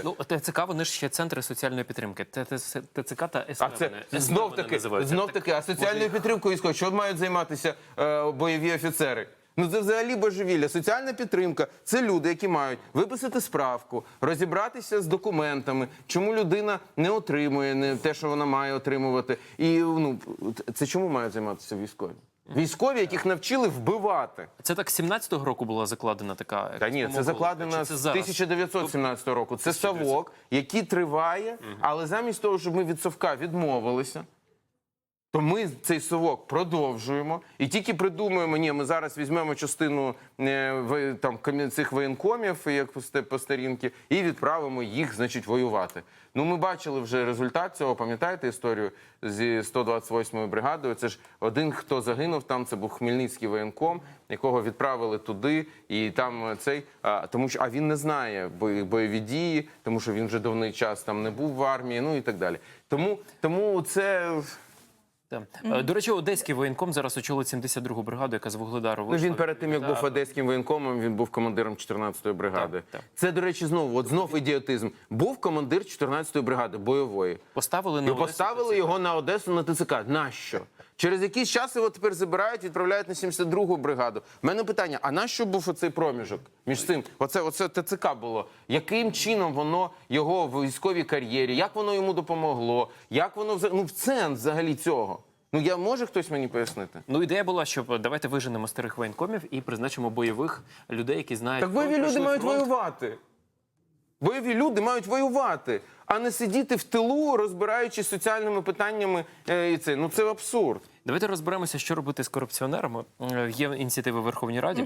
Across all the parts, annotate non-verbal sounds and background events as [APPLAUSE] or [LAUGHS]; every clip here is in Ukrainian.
інакше. Ну, ТЦК, вони ж ще центри соціальної підтримки. ТЦК та СП. А це вони- знов таки, знов таки, а соціальною підтримкою військовою, що мають займатися е, бойові офіцери? Ну це взагалі божевілля. Соціальна підтримка це люди, які мають виписати справку, розібратися з документами, чому людина не отримує не те, що вона має отримувати. І ну це чому мають займатися військові? Військові, яких навчили вбивати. Це так 17-го року була закладена така. Та ні, це закладена закладено з 1917 року. Це совок, який триває, але замість того, щоб ми від совка відмовилися, то ми цей совок продовжуємо і тільки придумуємо, ні, ми зараз візьмемо частину е, там цих воєнкомів, як по старінки, і відправимо їх, значить, воювати. Ну, ми бачили вже результат цього. Пам'ятаєте історію зі 128-ю бригадою? Це ж один, хто загинув там. Це був Хмельницький воєнком, якого відправили туди, і там е, цей а, тому, що а він не знає бої- бойові дії, тому що він вже давний час там не був в армії, ну і так далі. Тому, тому це. Е, До речі, одеський воєнком зараз очолить 72-гу бригаду, яка з Вугледару Ну, він перед тим, як був одеським воєнкомом, він був командиром 14-ї бригади. Так, так. Це, до речі, знову, от знов ідіотизм. Був командир 14-ї бригади бойової. Поставили на І Одесу поставили ТЦК. його на Одесу на ТЦК. Нащо? Через якийсь час його тепер забирають, відправляють на 72-гу бригаду. У мене питання: а нащо був оцей проміжок між цим? Оце, оце ТЦК було. Яким чином воно його в військовій кар'єрі? Як воно йому допомогло? Як воно ну, в сенс взагалі цього? Ну я може хтось мені пояснити? Ну, ідея була, щоб е, давайте виженемо старих воєнкомів і призначимо бойових людей, які знають. Так бойові люди мають фронт. воювати. Бойові люди мають воювати, а не сидіти в тилу, розбираючись соціальними питаннями. е, І це ну це абсурд. Давайте розберемося, що робити з корупціонерами. Е, Є ініціативи в Верховній Раді.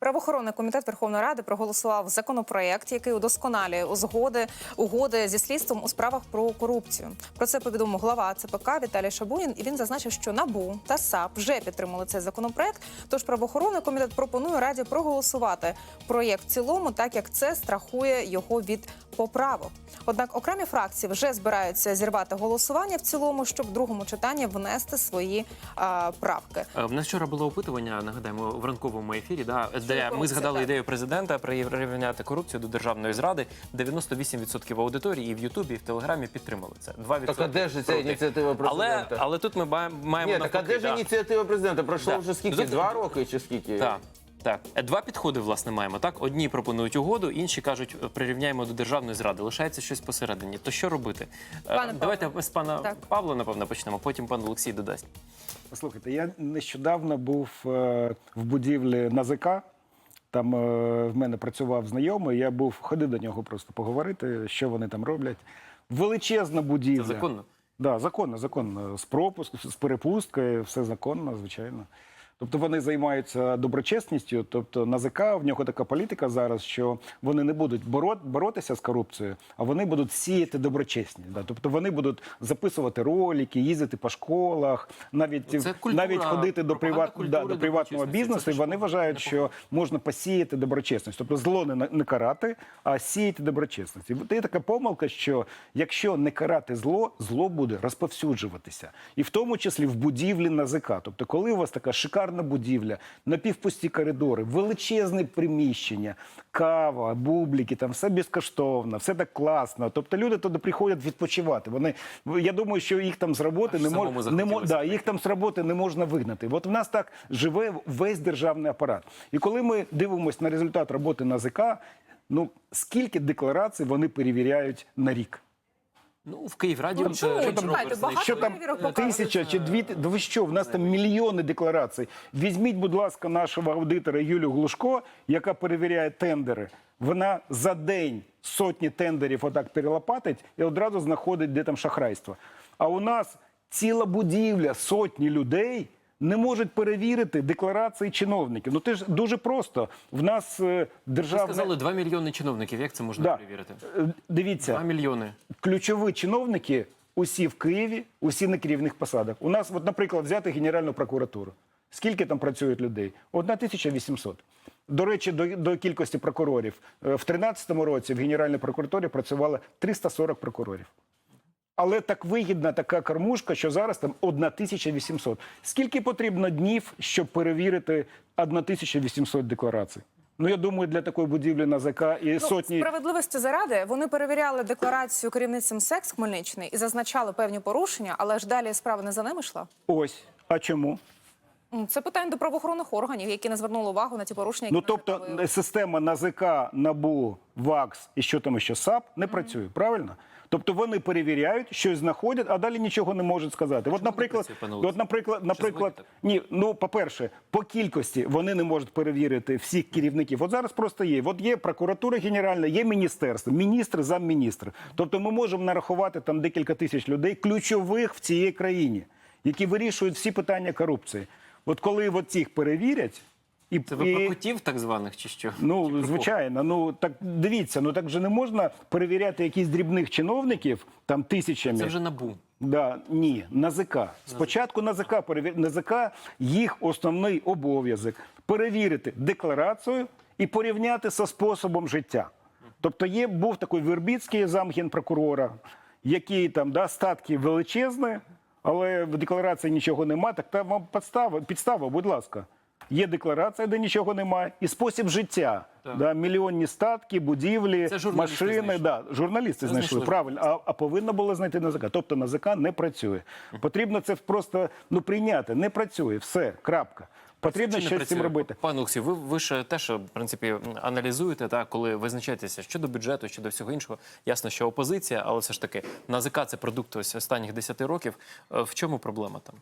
Правоохоронний комітет Верховної Ради проголосував законопроект, який удосконалює узгоди угоди зі слідством у справах про корупцію. Про це повідомив глава ЦПК Віталій Шабунін. І він зазначив, що НАБУ та САП вже підтримали цей законопроект. Тож правоохоронний комітет пропонує раді проголосувати проєкт в цілому, так як це страхує його від поправок. Однак окремі фракції вже збираються зірвати голосування в цілому, щоб в другому читанні внести свої а, правки. Е, В нас вчора було опитування, нагадаємо, в ранковому ефірі, да, де ми згадали ідею президента прирівняти корупцію до державної зради. 98% аудиторії і в Ютубі, і в Телеграмі підтримали це. 2% Так а де ж ця проти. ініціатива Але, президента? але тут ми маємо Ні, так а навпаки, де ж да. ініціатива президента? Пройшло Да. вже скільки? Зовсім- Два роки чи скільки? Так. Так, Е, два підходи власне маємо. Так, одні пропонують угоду, інші кажуть, е, прирівняємо до державної зради. Лишається щось посередині. То що робити? Е, Пане Давайте Павло. з пана Так. Павла, напевно, почнемо. Потім пан Олексій додасть. Послухайте, я нещодавно був е, в будівлі НАЗК. Там е, в мене працював знайомий. Я був ходив до нього просто поговорити, що вони там роблять. Величезна будівля. Це законно. Да, законно, законно. З пропуск, з перепусткою, все законно, звичайно. Тобто вони займаються доброчесністю. Тобто НАЗК, в нього така політика зараз, що вони не будуть боротися з корупцією, а вони будуть сіяти доброчесність. Да? Тобто вони будуть записувати ролики, їздити по школах, навіть, це культура, навіть ходити до, приват, да, до приватного бізнесу. І вони вважають, що можна посіяти доброчесність. Тобто зло не, не карати, а сіяти доброчесність. І є така помилка, що якщо не карати зло, зло буде розповсюджуватися. І в тому числі в будівлі НАЗК. Тобто, коли у вас така шикарна будівля, напівпусті коридори, величезне приміщення, кава, бубліки, там все безкоштовно, все так класно. Тобто люди туди приходять відпочивати. Вони, я думаю, що їх там з роботи Аж не можна не да, їх там з роботи не можна вигнати. От в нас так живе весь державний апарат. І коли ми дивимося на результат роботи НАЗК, ну скільки декларацій вони перевіряють на рік? Ну, в Київраді Ну, чому? Що там, Чекайте, багато Що там тисяча чи дві ти- да ви що? В нас там мільйони декларацій. Візьміть, будь ласка, нашого аудитора Юлю Глушко, яка перевіряє тендери. Вона за день сотні тендерів отак перелопатить і одразу знаходить, де там шахрайство. А у нас ціла будівля, сотні людей. Не можуть перевірити декларації чиновників. Ну це ж дуже просто. В нас е, Ви сказали 2 мільйони чиновників. Як це можна Да. перевірити? Е, Дивіться, 2 мільйони. ключові чиновники усі в Києві, усі на керівних посадах. У нас, от, наприклад, взяти Генеральну прокуратуру. Скільки там працюють людей? 1800. До речі, до, до кількості прокурорів. Е, В 2013 році в Генеральній прокуратурі працювало 340 прокурорів. Але так вигідна така кормушка, що зараз там 1800. Скільки потрібно днів, щоб перевірити 1800 декларацій? Ну я думаю, для такої будівлі НАЗК і Ну, сотні. справедливості заради вони перевіряли декларацію керівницям секс Хмельниччини і зазначали певні порушення, але ж далі справа не за ними йшла. Ось. А чому? Це питання до правоохоронних органів, які не звернули увагу на ті порушення, які Ну тобто виявило. система НАЗК, НАБУ, ВАКС і що там ще САП не працює, правильно? Тобто вони перевіряють, щось знаходять, а далі нічого не можуть сказати. От, наприклад, працює, от, наприклад, наприклад, ні, ну по-перше, по кількості вони не можуть перевірити всіх керівників. От зараз просто є. От є прокуратура генеральна, є міністерство, міністр, замміністр. Тобто ми можемо нарахувати там декілька тисяч людей, ключових в цій країні, які вирішують всі питання корупції. От коли от цих перевірять, і, Це ви про котів так званих чи що? Ну, кого? звичайно, ну так дивіться, ну так же не можна перевіряти якісь дрібних чиновників там тисячами. Це вже набу. Да, ні, НАЗК. Спочатку НАЗК перевір... НАЗК їх основний обов'язок перевірити декларацію і порівняти зі способом життя. Тобто є був такий Вербіцький замгенпрокурора, який там да, статки величезні, але в декларації нічого немає. Так там вам підстава, підстава, будь ласка. Є декларація, де нічого немає, і спосіб життя. Да, мільйонні статки, будівлі, Це машини. знайшли. Да, журналісти Це знайшли, знайшли правильно. А, а повинно було знайти НАЗК. Тобто НАЗК не працює. Потрібно це просто ну, прийняти. Не працює. Все, крапка. Потрібно щось з цим робити. Пане Олексій, ви, ви ж теж, в принципі, аналізуєте, так, коли визначаєтеся щодо бюджету, щодо всього іншого. Ясно, що опозиція, але все ж таки НАЗК – це продукт ось останніх 10 років. Е, В чому проблема там?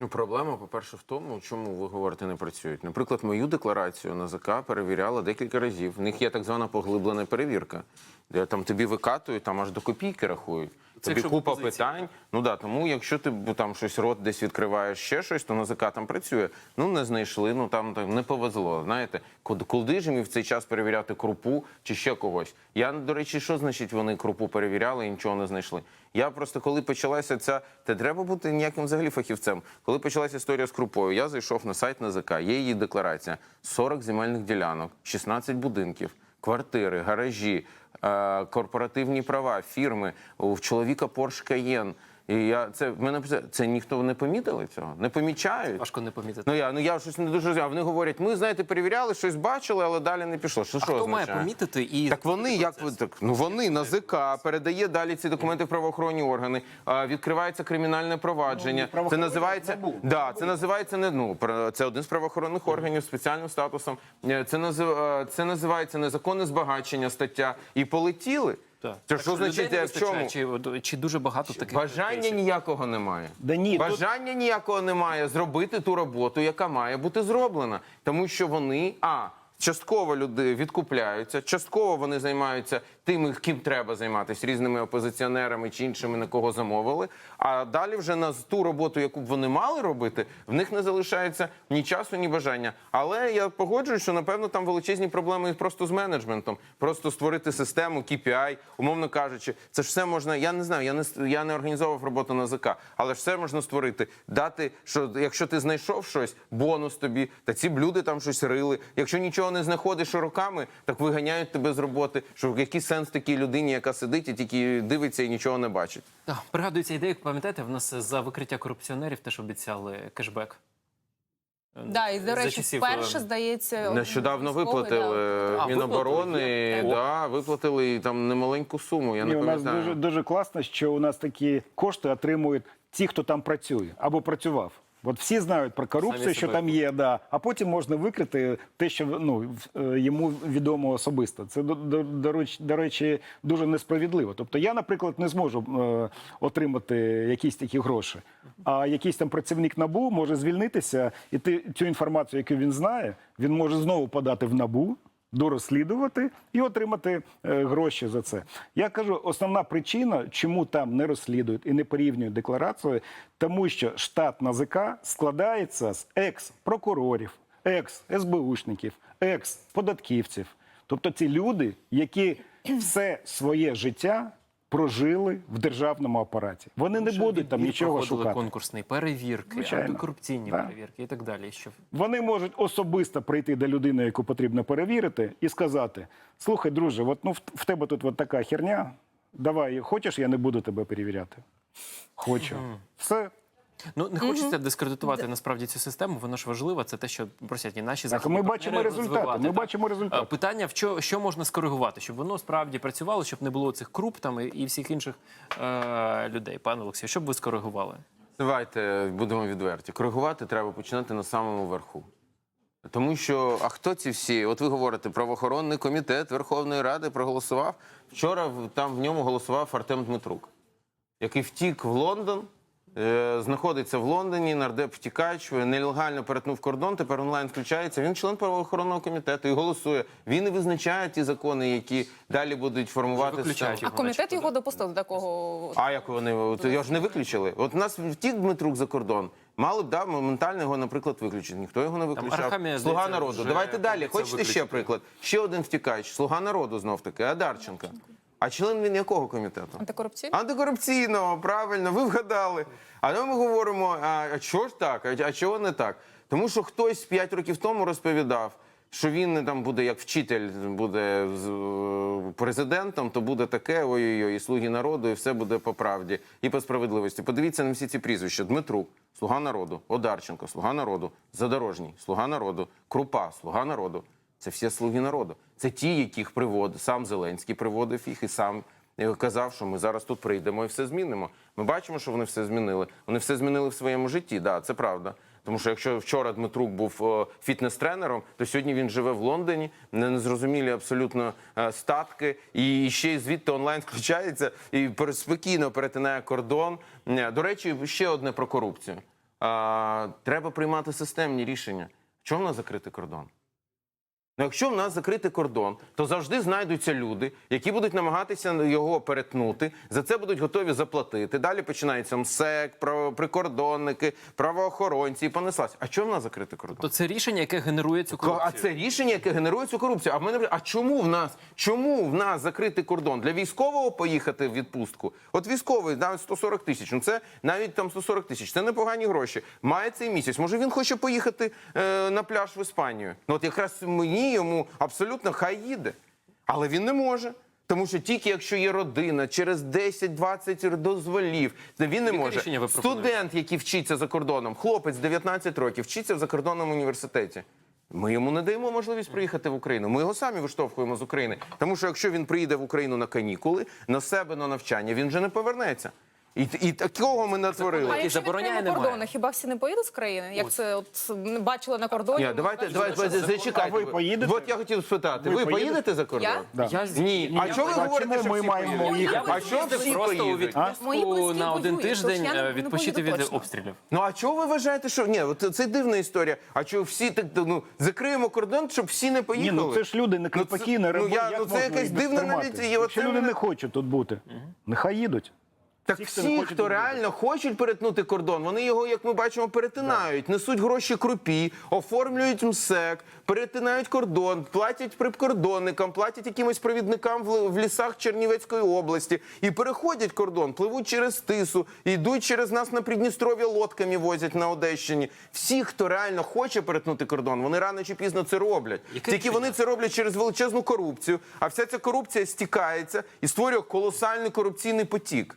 Ну, проблема, по-перше, в тому, чому ви говорите, не працюють. Наприклад, мою декларацію НАЗК перевіряла декілька разів. В них є так звана поглиблена перевірка, де там тобі викатують, там аж до копійки рахують. Це Тобі купа опозиція, питань. Ну да, тому якщо ти там щось рот десь відкриваєш ще щось, то НАЗК там працює. Ну не знайшли, ну там, там не повезло. Знаєте, Куд- куди ж їм в цей час перевіряти крупу чи ще когось. Я до речі, що значить вони крупу перевіряли і нічого не знайшли. Я просто коли почалася ця, те треба бути ніяким взагалі фахівцем. Коли почалася історія з крупою, я зайшов на сайт НАЗК, є її декларація: 40 земельних ділянок, 16 будинків, квартири, гаражі, е, корпоративні права, фірми. У чоловіка Porsche Cayenne. І я це в мене це, це ніхто не помітили цього, не помічають. Важко не помітити. Ну я ну я щось не дуже розумію. Вони говорять, ми знаєте, перевіряли, щось бачили, але далі не пішло. Що а що хто має помітити і Так вони як ви так ну вони НАЗК передає далі ці документи в правоохоронні органи. а, Відкривається кримінальне провадження. Це називається НАБУ. да, це називається не ну про- це один з правоохоронних органів з спеціальним статусом. Е, Це назив е, це називається незаконне збагачення стаття. І полетіли. Так. Це Так що людей значить не в чому? вистачає, Чи, чи дуже багато таких Бажання кейсів? ніякого немає. Да ні, тут- Бажання ніякого немає зробити ту роботу, яка має бути зроблена. Тому що вони а. Частково люди відкупляються, частково вони займаються тими, ким треба займатися, різними опозиціонерами чи іншими, на кого замовили. А далі вже на ту роботу, яку б вони мали робити, в них не залишається ні часу, ні бажання. Але я погоджуюсь, що напевно там величезні проблеми просто з менеджментом. Просто створити систему KPI, умовно кажучи, це ж все можна. Я не знаю, я не я не організовував роботу на ЗК, але ж все можна створити. Дати, що якщо ти знайшов щось, бонус тобі, та ці б люди там щось рили. Якщо нічого не знаходиш роками, так виганяють тебе з роботи. Що який сенс такій людині, яка сидить і тільки дивиться і нічого не бачить. Так, пригадується ідея, пам'ятаєте, в нас за викриття корупціонерів теж обіцяли кешбек. Е, Да, і до речі, часів, вперше е, здається Нещодавно виплатили да. Міноборони, виплатили? да, виплатили і там немаленьку суму. Я Ні, не у нас дуже, дуже класно, що у нас такі кошти отримують ті, хто там працює або працював. От всі знають про корупцію, що там є, да. а потім можна викрити те, що ну, е, йому відомо особисто. Це, речі- до речі, дуже несправедливо. Тобто я, наприклад, не зможу е, отримати якісь такі гроші, а якийсь там працівник НАБУ може звільнитися, і ти, цю інформацію, яку він знає, він може знову подати в НАБУ, дорозслідувати і отримати е, гроші за це. Я кажу, основна причина, чому там не розслідують і не порівнюють декларацію, тому що штат НАЗК складається з екс-прокурорів, екс-СБУшників, екс-податківців. Тобто ці люди, які все своє життя прожили в державному апараті. Вони не будуть там нічого шукати. конкурсний, перевірки, Звичайно. антикорупційні Да. перевірки і так далі. Що Вони можуть особисто прийти до людини, яку потрібно перевірити, і сказати: слухай, друже, от ну в, в тебе тут от така херня. Давай, хочеш, я не буду тебе перевіряти. Хочу. Все. Ну не хочеться дискредитувати насправді цю систему. Воно ж важливо. Це те, що просять і наші Так, ми бачимо результати, ми так. бачимо результати. Е, Питання в що, що можна скоригувати, щоб воно справді працювало, щоб не було цих круп там і- і всіх інших е, людей. Пане Олексію, що б ви скоригували? Давайте будемо відверті. Коригувати треба починати на самому верху. Тому що, а хто ці всі? От ви говорите, правоохоронний комітет Верховної Ради проголосував. Вчора там в ньому голосував Артем Дмитрук, який втік в Лондон, знаходиться в Лондоні, нардеп втікач, нелегально перетнув кордон, тепер онлайн включається. Він член правоохоронного комітету і голосує. Він і визначає ті закони, які далі будуть формувати Виключають. А його, комітет його допустив до такого. А як вони от його ж не виключили? От у нас втік Дмитрук за кордон. Мали б да, моментально його, наприклад, виключити. Ніхто його не виключав. Арахамія, Слуга народу. Давайте далі. Хочете ще приклад? Ще один втікач. Слуга народу знов таки, Адарченка. А член він якого комітету? Антикорупційний? Антикорупційного, правильно, ви вгадали. А ми говоримо: а, а чого ж так? А, а чого не так? Тому що хтось 5 років тому розповідав, що він не там буде як вчитель, буде з, е, президентом, то буде таке, ой-ой-ой, і слуги народу, і все буде по правді і по справедливості. Подивіться на всі ці прізвища: Дмитрук, слуга народу, Одарченко, слуга народу, Задорожній, слуга народу, Крупа, слуга народу. Це всі слуги народу. Це ті, яких приводив сам Зеленський приводив їх і сам е, казав, що ми зараз тут прийдемо і все змінимо. Ми бачимо, що вони все змінили. Вони все змінили в своєму житті. Да, це правда. Тому що якщо вчора Дмитрук був е, фітнес-тренером, то сьогодні він живе в Лондоні, не- незрозумілі абсолютно е, статки, і ще й звідти онлайн [LAUGHS] включається і спокійно перетинає кордон. До речі, ще одне про корупцію. Треба приймати системні рішення. Чому в нас закритий кордон? Ну, якщо в нас закритий кордон, то завжди знайдуться люди, які будуть намагатися його перетнути. За це будуть готові заплатити. Далі починається МСЕК, прикордонники, правоохоронці і понеслась. А чому в нас закритий кордон? То це рішення, яке генерує цю корупцію. А це рішення, яке генерує цю корупцію. А в мене а чому в нас чому в нас закритий кордон для військового поїхати в відпустку? От військовий навіть 140 тисяч. Ну це навіть там 140 тисяч. Це непогані гроші. Має цей місяць. Може він хоче поїхати е, на пляж в Іспанію. Ну от якраз мені йому абсолютно хай їде, але він не може. Тому що тільки якщо є родина, через 10-20 дозволів, він не Яке може. ви пропонуєте? Студент, який вчиться за кордоном, хлопець 19 років, вчиться в закордонному університеті. Ми йому не даємо можливість приїхати в Україну. Ми його самі виштовхуємо з України. Тому що якщо він приїде в Україну на канікули, на себе на навчання, він вже не повернеться. І, і такого ми натворили. який якщо забороняє, відкриємо немає. кордони, хіба всі не поїдуть з країни? Як це от бачили на кордоні? Ні, давайте, давайте, зачекайте. А ви поїдете? От я хотів спитати. Ви, Ви поїдете? поїдете? за кордон? Я? Да. Я Ні. А чого ви говорите, що ми всі маємо їхати? А їздив всі просто у відпустку на один тиждень е, відпочити від обстрілів. Ну а чого ви вважаєте, що ні, от це дивна історія. А чого всі так ну закриємо кордон, щоб всі не Ні, ну це ж люди не кріпаки, не ну, я- ну, це якась дивна навіть- Якщо люди не хочуть тут бути, нехай їдуть. Так Ті, всі, хто хто, реально хочуть перетнути кордон, вони його, як ми бачимо, перетинають, несуть гроші крупі, оформлюють МСЕК, перетинають кордон, платять прикордонникам, платять якимось провідникам в, в лісах Чернівецької області і переходять кордон, пливуть через тису, йдуть через нас на Придністров'я лодками возять на Одещині. Всі, хто реально хоче перетнути кордон, вони рано чи пізно це роблять. Яке Тільки вони це роблять через величезну корупцію, а вся ця корупція стікається і створює колосальний корупційний потік.